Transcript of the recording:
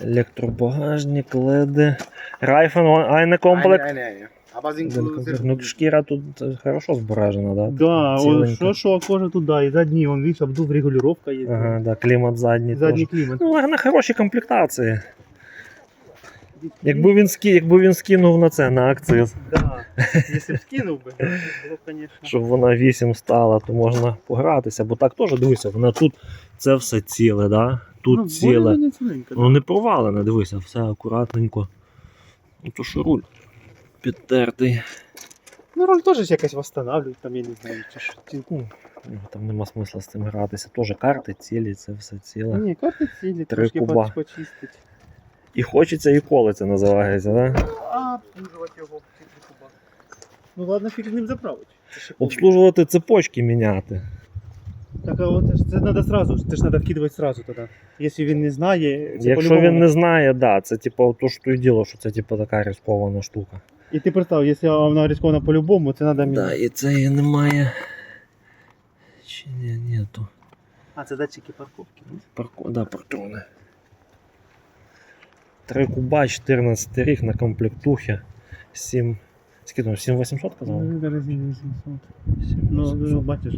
Електробагажник, леди. Райфен, айне комплект. Sehr Ну, шкіра тут е, хорошо збережена, да? Да, он, що, що, а кожа туди, і задній, он, видиш, обдув регулювання є. Ага, да, клімат задній. Задній теж. клімат. Ну, на хорошій комплектації. Якби він, ски, якби він скинув на це, на акциз, Да. Якщо б скинув би, було б, конечно. щоб вона 8 стала, то можна погратися, бо так теж дивися, вона тут це все ціле, да? Тут Ну, ціле. более-менее ціленька, Ну не провалене, дивися, все акуратненько. Ну то що руль підтертий. Ну, роль теж якось восстанавливать, там, я не знаю, чи що. Ці- Ну, там нема смисла з цим гратися. Теж карти цілі, це все ціле. Ні, карти цілі, Три трошки куба. почистить. І хочеться, і коли це називається, да? А обслуживать його в куба. Ну ладно, фіг з ним заправить. Обслужувати цепочки міняти. Так, а от це ж- це треба сразу, це ж треба вкидувати сразу тоді. Якщо він не знає, це Якщо по-любому він не знає, да, це типу то, що і діло, що це типу така ризикована штука. І ти представ, якщо вона ризикована по-любому, це треба Да, міняти. і це і немає. Чи ні, нету. А, це датчики парковки. ну. Парко... Да, патрони. 3 куба, 14 рік на комплектухі. 7. Скільки там, 7800 казали? Ну, резині 800. Ну, ну, бачиш,